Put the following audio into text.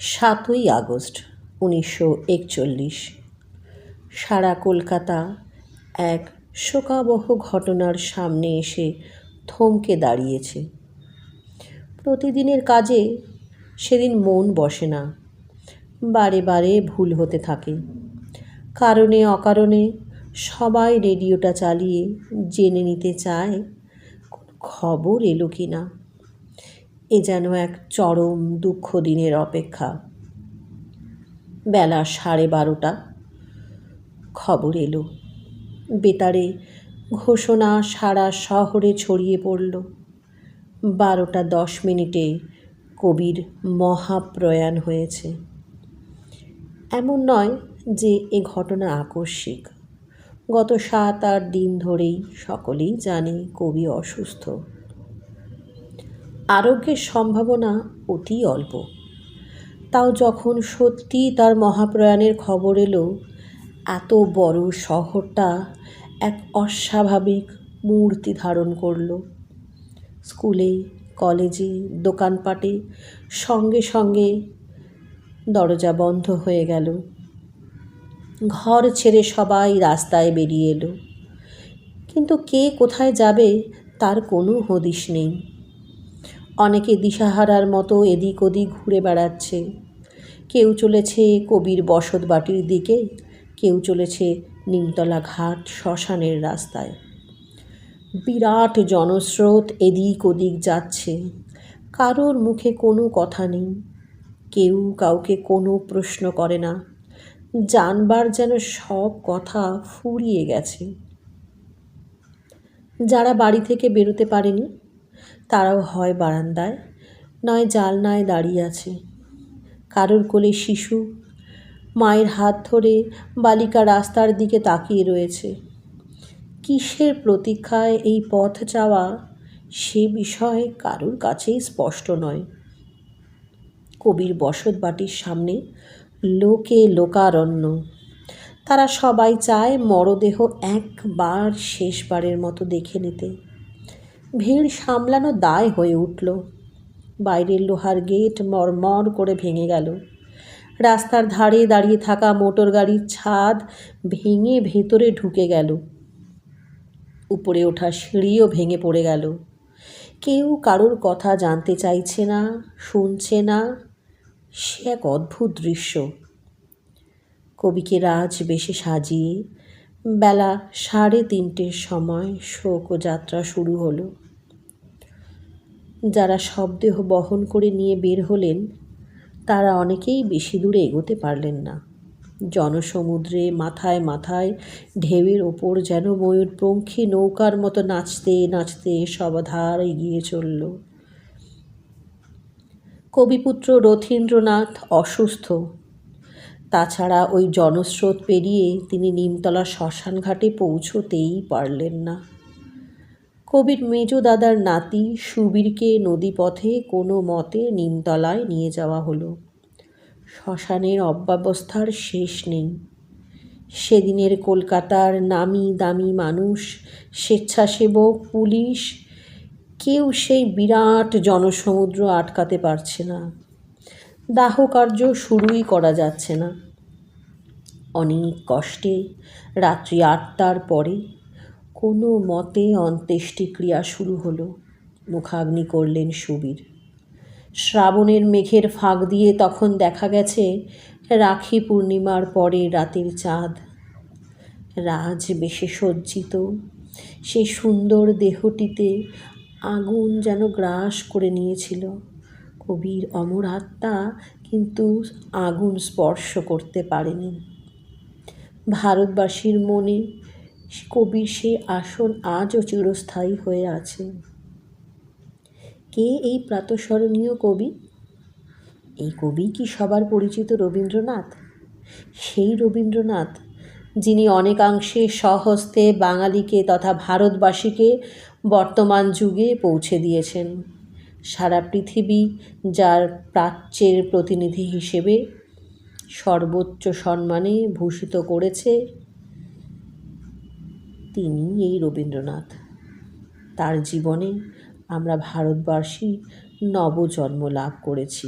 সাতই আগস্ট, উনিশশো একচল্লিশ। সারা কলকাতা এক শোকাবহ ঘটনার সামনে এসে থমকে দাঁড়িয়েছে। প্রতিদিনের কাজে সেদিন মন বসে না। বারে বারে ভুল হতে থাকে। কারণে অকারণে সবাই রেডিওটা চালিয়ে জেনে নিতে চায় খবর এলো কি না। এ যেন এক চরম দুঃখ দিনের অপেক্ষা। বেলা সাড়ে বারোটা। খবর এলো। বেতারে ঘোষণা সারা শহরে ছড়িয়ে পড়ল। বারোটা দশ মিনিটে কবির মহাপ্রয়াণ হয়েছে। এমন নয় যে এ ঘটনা আকস্মিক। গত সাত আট দিন ধরেই সকলেই জানে কবি অসুস্থ। আরোগ্যের সম্ভাবনা অতি অল্প। তাও যখন সত্যি তার মহাপ্রয়াণের খবর এলো, এত বড় শহরটা এক অস্বাভাবিক মূর্তি ধারণ করল। স্কুলে, কলেজে, দোকানপাটে সঙ্গে সঙ্গে দরজা বন্ধ হয়ে গেল। ঘর ছেড়ে সবাই রাস্তায় বেরিয়ে এলো। কিন্তু কে কোথায় যাবে তার কোনো হদিশ নেই। অনেকে দিশাহারার মতো এদিক ওদিক ঘুরে বেড়াচ্ছে। কেউ চলেছে কবির বসত বাটির দিকে, কেউ চলেছে নিমতলা ঘাট শ্মশানের রাস্তায়। বিরাট জনস্রোত এদিক ওদিক যাচ্ছে। কারোর মুখে কোনো কথা নেই। কেউ কাউকে কোনো প্রশ্ন করে না। জানবার যেন সব কথা ফুরিয়ে গেছে। যারা বাড়ি থেকে বেরোতে পারেনি তারাও হয় বারান্দায়, নয় জালনায় দাঁড়িয়ে আছে। কারোর কোলে শিশু, মায়ের হাত ধরে বালিকা রাস্তার দিকে তাকিয়ে রয়েছে। কিসের প্রতীক্ষায় এই পথ চাওয়া সে বিষয়ে কারোর কাছেই স্পষ্ট নয়। কবির বসত বাটির সামনে লোকে লোকারণ্য। তারা সবাই চায় মরদেহ একবার শেষবারের মতো দেখে নিতে। ভিড় সামলানো দায় হয়ে উঠল। বাইরের লোহার গেট মরমর করে ভেঙে গেল। রাস্তার ধারে দাঁড়িয়ে থাকা মোটর গাড়ির ছাদ ভেঙে ভেতরে ঢুকে গেল। উপরে ওঠা সিঁড়িও ভেঙে পড়ে গেল। কেউ কারোর কথা জানতে চাইছে না, শুনছে না। সে এক অদ্ভুত দৃশ্য। কবিকে রাজ বেশে সাজিয়ে বেলা সাড়ে তিনটের সময় শোকযাত্রা শুরু হলো। যারা শবদেহ বহন করে নিয়ে বের হলেন, তারা অনেকেই বেশি দূরে এগোতে পারলেন না। জনসমুদ্রে মাথায় মাথায় ঢেউয়ের ওপর যেন ময়ূরপঙ্খী নৌকার মতো নাচতে নাচতে সবধার এগিয়ে চলল। কবিপুত্র রথীন্দ্রনাথ অসুস্থ তাছাড়া ওই জনস্রোত পেরিয়ে তিনি নিমতলা শ্মশান ঘাটে পৌঁছতেই পারলেন না। কবির মেজ দাদার নাতি সুবীরকে নদীপথে কোনো মতে নিমতলায় নিয়ে যাওয়া হলো। শ্মশানের অব্যবস্থার শেষ নেই। সেদিনের কলকাতার নামি দামি মানুষ, স্বেচ্ছাসেবক, পুলিশ, কেউ সেই বিরাট জনসমুদ্র আটকাতে পারছে না। দাহ কার্য শুরুই করা যাচ্ছে না। অনেক কষ্টে রাত্রি আটটার পরে কোনো মতে অন্ত্যেষ্টিক্রিয়া শুরু হলো। মুখাগ্নি করলেন সুবীর। শ্রাবণের মেঘের ফাঁক দিয়ে তখন দেখা গেছে রাখি পূর্ণিমার পরে রাতের চাঁদ। রাজ বেশে সজ্জিত। সেই সুন্দর দেহটিতে আগুন যেন গ্রাস করে নিয়েছিল। কবির অমর আত্মা কিন্তু আগুন স্পর্শ করতে পারেনি। ভারতবাসীর মনে কবির সে আসন আজও চিরস্থায়ী হয়ে আছে। কে এই প্রাতঃস্মরণীয় কবি? এই কবি কি সবার পরিচিত রবীন্দ্রনাথ? সেই রবীন্দ্রনাথ যিনি অনেকাংশে স্বহস্তে বাঙালিকে তথা ভারতবাসীকে বর্তমান যুগে পৌঁছে দিয়েছেন। সারা পৃথিবী যার প্রাচ্যের প্রতিনিধি হিসেবে সর্বোচ্চ সম্মানে ভূষিত করেছে তিনি এই রবীন্দ্রনাথ। তার জীবনে আমরা ভারতবাসী নবজন্ম লাভ করেছি।